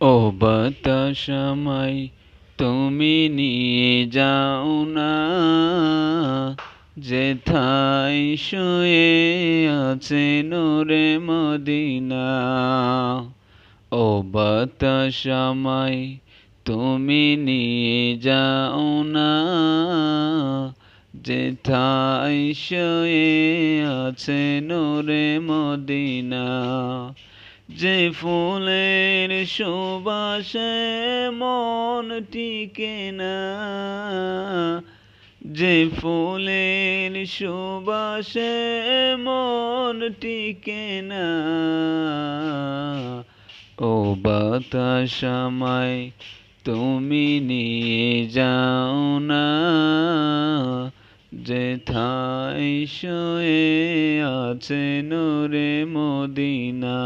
ও বাতাস আমায় তুমি নিয়ে যাও না। যেথায় শুয়ে আছে নূরে মদিনা। ও বাতাস তুমি নিয়ে যাও না। যেথায় শুয়ে আছে নূরে মদিনা। যে ফুলের সুবাসে মন টিকে না, যে ফুলের সুবাসে মন টিকে না। ও বাতাস আমায় তুমি নিয়ে যাও না যেথায় শুয়ে আছে নূরে মদিনা।